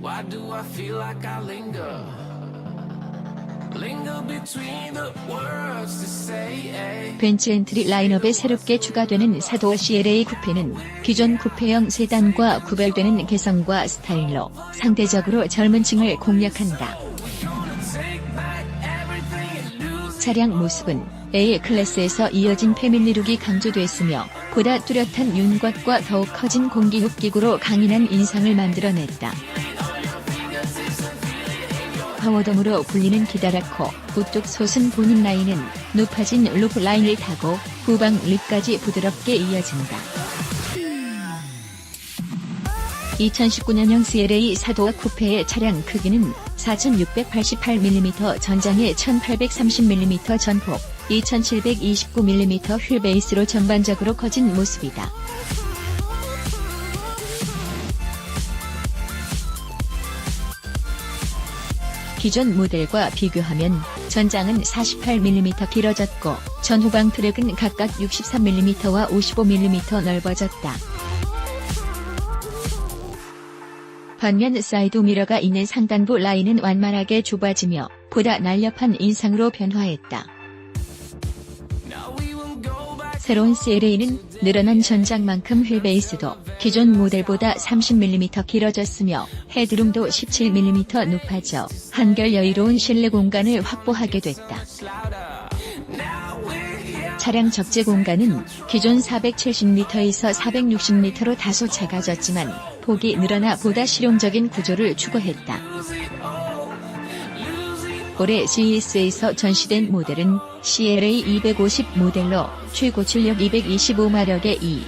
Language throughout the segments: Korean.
Why do I feel like I linger? Eh. 벤츠 엔트리 라인업에 새롭게 추가되는 사도 CLA 쿠페는 기존 쿠페형 세단과 구별되는 개성과 스타일로 상대적으로 젊은 층을 공략한다. 차량 모습은 A 클래스에서 이어진 패밀리룩이 강조됐으며 보다 뚜렷한 윤곽과 더욱 커진 공기흡 기구로 강인한 인상을 만들어냈다. 파워덤으로 불리는 기다랗고 우뚝 솟은 본인 라인은 높아진 루프 라인을 타고 후방 립까지 부드럽게 이어진다. 2019년형 CLA 사도와 쿠페의 차량 크기는 4688mm 전장에 1830mm 전폭, 2729mm 휠 베이스로 전반적으로 커진 모습이다. 기존 모델과 비교하면 전장은 48mm 길어졌고 전후방 트랙은 각각 63mm와 55mm 넓어졌다. 반면 사이드 미러가 있는 상단부 라인은 완만하게 좁아지며 보다 날렵한 인상으로 변화했다. 새로운 CLA는 늘어난 전장만큼 휠 베이스도 기존 모델보다 30mm 길어졌으며 헤드룸도 17mm 높아져 한결 여유로운 실내 공간을 확보하게 됐다. 차량 적재 공간은 기존 470m에서 460m로 다소 작아졌지만 폭이 늘어나 보다 실용적인 구조를 추구했다. 올해 CES에서 전시된 모델은 CLA 250 모델로 최고 출력 225마력의 2.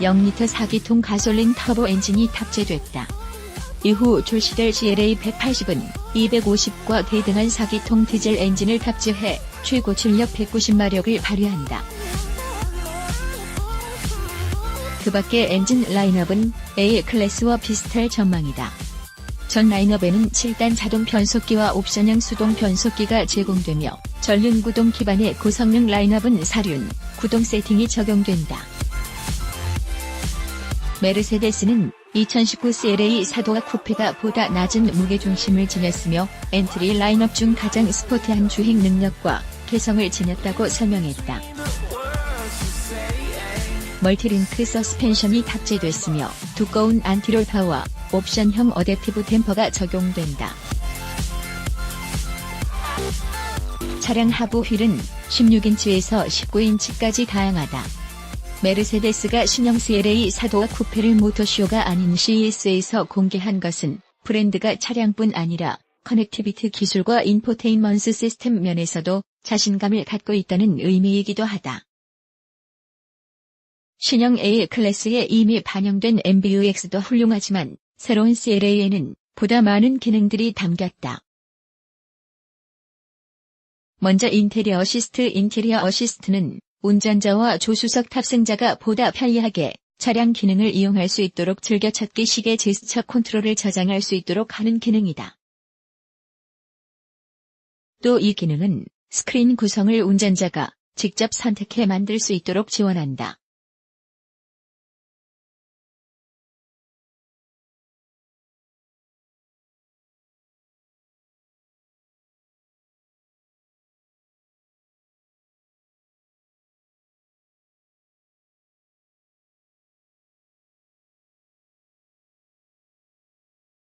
(0리터) 4기통 가솔린 터보 엔진이 탑재됐다. 이후 출시될 CLA 180은 250과 대등한 4기통 디젤 엔진을 탑재해 최고 출력 190마력을 발휘한다. 그 밖에 엔진 라인업은 A 클래스와 비슷할 전망이다. 전 라인업에는 7단 자동 변속기와 옵션형 수동 변속기가 제공되며 전륜 구동 기반의 고성능 라인업은 사륜, 구동 세팅이 적용된다. 메르세데스는 2019 CLA 사도와 쿠페가 보다 낮은 무게중심을 지녔으며 엔트리 라인업 중 가장 스포티한 주행 능력과 개성을 지녔다고 설명했다. 멀티링크 서스펜션이 탑재됐으며 두꺼운 안티롤 파워, 옵션형 어댑티브 템퍼가 적용된다. 차량 하부 휠은 16인치에서 19인치까지 다양하다. 메르세데스가 신형 CLA 사도와 쿠페를 모터쇼가 아닌 CES에서 공개한 것은 브랜드가 차량뿐 아니라 커넥티비티 기술과 인포테인먼트 시스템 면에서도 자신감을 갖고 있다는 의미이기도 하다. 신형 A 클래스에 이미 반영된 MBUX도 훌륭하지만 새로운 CLA에는 보다 많은 기능들이 담겼다. 먼저 인테리어 어시스트 인테리어 어시스트는 운전자와 조수석 탑승자가 보다 편리하게 차량 기능을 이용할 수 있도록 즐겨찾기 시계 제스처 컨트롤을 저장할 수 있도록 하는 기능이다. 또 이 기능은 스크린 구성을 운전자가 직접 선택해 만들 수 있도록 지원한다.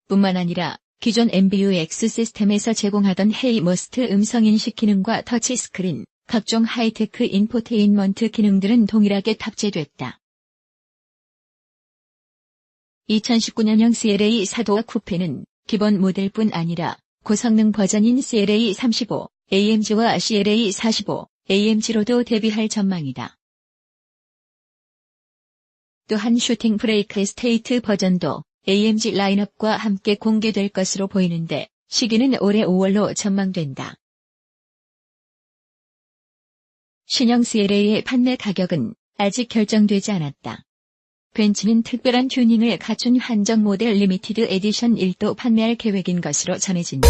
뿐만 아니라 기존 MBUX 시스템에서 제공하던 헤이머스트 음성인식 기능과 터치스크린, 각종 하이테크 인포테인먼트 기능들은 동일하게 탑재됐다. 2019년형 CLA 사도와 쿠페는 기본 모델뿐 아니라 고성능 버전인 CLA 35, AMG와 CLA 45, AMG로도 대비할 전망이다. 또한 슈팅 브레이크 스테이트 버전도 AMG 라인업과 함께 공개될 것으로 보이는데 시기는 올해 5월로 전망된다. 신형 CLA의 판매 가격은 아직 결정되지 않았다. 벤츠는 특별한 튜닝을 갖춘 한정 모델 리미티드 에디션 1도 판매할 계획인 것으로 전해진다.